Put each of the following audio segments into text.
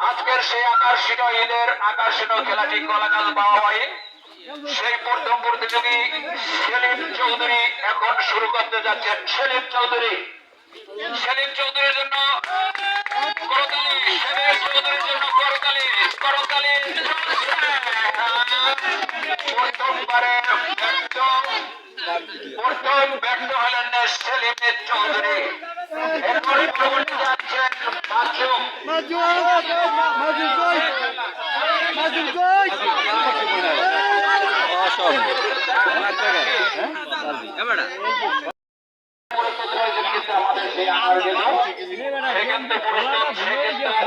আজকের সেই আকর্ষণীয় ঈদের আকর্ষণীয় খেলাটি কলাকাল বাবাই সেই প্রথম প্রতিযোগী সেলিম চৌধুরী এখন শুরু করতে যাচ্ছেন সেলিম চৌধুরী সেলিম চৌধুরীর জন্য করতালি সেলিম চৌধুরীর জন্য করতালি করতালি প্রথমবারে প্রথম ব্যর্থ হলেন সেলিমের চৌধুরী। এরপর পরবর্তী যাচ্ছেন কই? কই?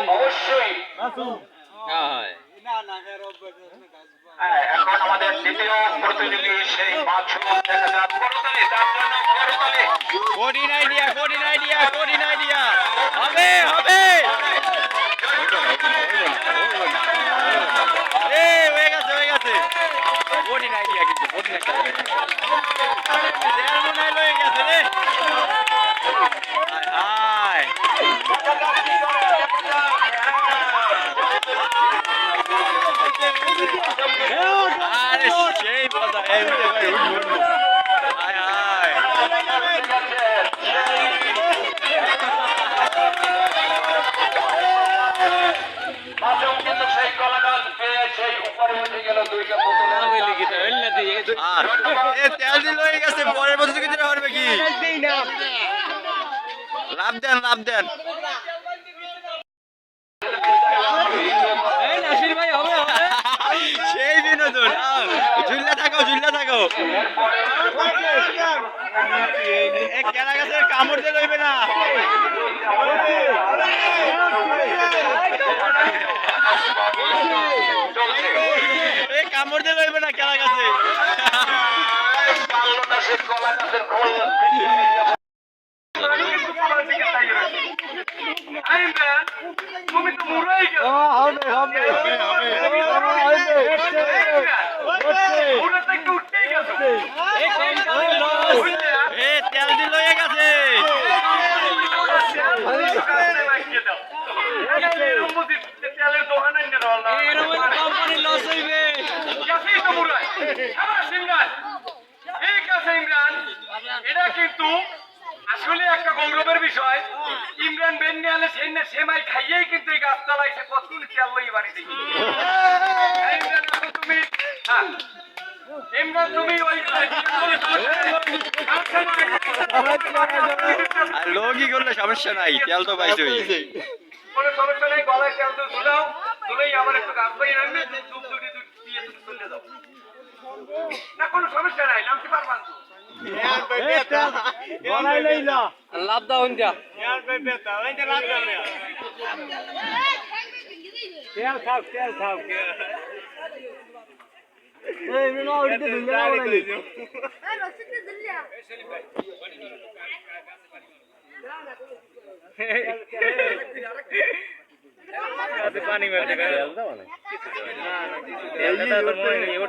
অবশ্যই হ্যাঁ, এখন আমাদের দ্বিতীয় প্রতিযোগী সেই মাসুম দেখা যাক। করতালি তার জন্য করতালি কঠিন আইডিয়া কঠিন আইডিয়া কঠিন আইডিয়া হবে হবে। এ হয়ে গেছে হয়ে গেছে। কঠিন আইডিয়া কিন্তু কঠিন একটা চেয়ারম্যান আইলো হয়ে গেছে রে হায় হায় আরে এ তেল দিল হয়ে গেছে, পরের বছর কিছু পারবে কি? লাভ দেন লাভ দেন। ঝুল্লা থাকো ঝুল্লা থাকো। এ কেনা গাছের কামড় দিয়ে লইবে না। কামড় দিয়ে লইবে না কেনা গাছে। সে কলাগাছের খোল তুমি তো মুরাই গেছো হবে হবে। মুরাতে একটু উঠতেই গেছো এ তেল দিল হয়ে গেছে তেলের দোকান আইনে কোম্পানি লস হইবে গেছেই তো মুরাই সাবাস ইমরান ঠিক আছে ইমরান। এটা কিন্তু আসলে একটা গৌরবের বিষয়। ইমরান বেন্নি সেই না সেমাই খাইয়েই কিন্তু এই গাছ চালাইছে কতক্ষণ খেয়াল এই বাড়িতে? হ্যাঁ, ইমরান এখন তুমি হ্যাঁ। ইমরান তুমি ওই আর লোকই করলে সমস্যা নাই তেল তো পাইছই। কোনো সমস্যা নেই গলায় তেল তো ধুলাও ধুলেই আবার একটু গাছ পাই আনবে দুধ দুটি দিয়ে তুমি চলে যাও না কোনো সমস্যা নাই নামতে পারবান তো লাভ দাও তেল খাও তেল খাও। এই পানি মারতে তেলটা তো মনে নিয়ে